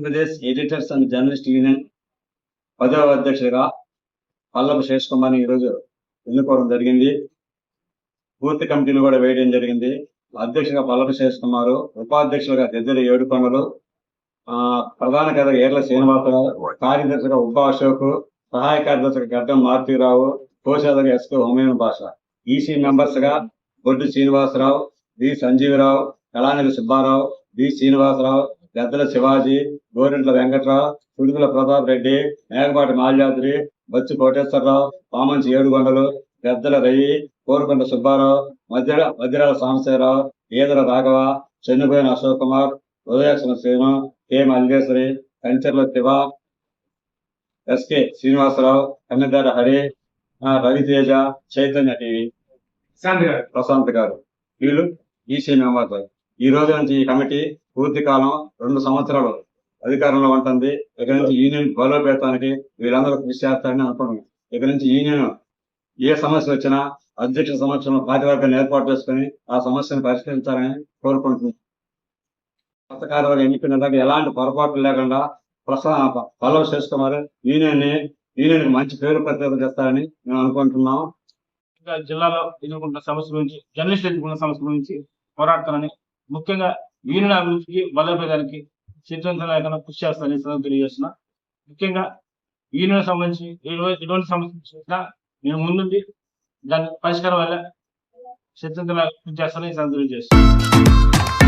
Andhra Pradesh editors and journalist union పదవ అధ్యక్షుడిగా పల్లపు శేష్ కుమార్ని ఈరోజు ఎన్నుకోవడం జరిగింది. పూర్తి కమిటీని కూడా వేయడం జరిగింది. అధ్యక్షుడిగా పల్లపు శేష్ కుమారు ఉపాధ్యక్షులుగా దగ్గర ఏడుకొండలు ఆ, ప్రధాన కథ ఏర్ల శ్రీనివాసరావు కార్యదర్శిగా ఉబ్బా అశోక్ సహాయ కార్యదర్శిగా గడ్డం మారుతీరావు కోశాధిగా ఎస్కే హోమేన్ భాష ఈసీ మెంబర్స్గా బొడ్డు శ్రీనివాసరావు డి సంజీవరావు కళానిధి సుబ్బారావు డి శ్రీనివాసరావు గద్దల శివాజీ గోరింట్ల వెంకట్రావు సుడుగుల ప్రతాప్ రెడ్డి మేకపాటి మాల్యాద్రి బొచ్చు కోటేశ్వరరావు పామంచి ఏడుగొండలు గద్దల రవి కోరుకొండ సుబ్బారావు మధ్య Madhyarala Sambasivarao Edara Raghava Chennupoyina Ashok Kumar ఉదయాక్షణ Srinu K Malleswari Kancharla Shiva SK Srinivasa Rao Kannedara Hari Ravi Teja Chaitanya TV. Prashant garu. వీళ్ళు ఈసీ మెంబర్స్ ఈ రోజు నుంచి ఈ కమిటీ పూర్తి కాలం రెండు సంవత్సరాలు అధికారంలో ఉంటుంది. ఇక నుంచి యూనియన్ బలోపేతానికి వీళ్ళందరూ కృషి చేస్తారని అనుకుంటున్నాం. ఇక నుంచి యూనియన్ ఏ సమస్య వచ్చినా అధ్యక్ష సమక్షంలో పాతివర్గాన్ని ఏర్పాటు చేసుకుని ఆ సమస్యను పరిష్కరించాలని కోరుకుంటున్నాం. కొత్త కార్యవర్గం ఎన్నికైన ఎలాంటి పొరపాట్లు లేకుండా ప్రసా ఫాలో చేసుకున్నారు. యూనియన్ యూనియన్ మంచి పేరు ప్రత్యేకత చేస్తారని మేము అనుకుంటున్నాం. జిల్లాలో ఎదుర్కొంటున్న సమస్యల గురించి జర్నలిస్ట్ ఎదుర్కొన్న సమస్యల గురించి పోరాడతానని ముఖ్యంగా యూనియన్ అభివృద్ధికి బలోపేతానికి సిద్ధాంతం నాయకులను కృషి చేస్తానని ఈ ముఖ్యంగా యూనియన్ సంబంధించి ఎటువంటి ఎటువంటి సమస్య నేను ముందుండి దాని పరిష్కారం వల్ల సిద్ధాంతం కృషి చేస్తానని ఈ తెలియజేస్తున్నాను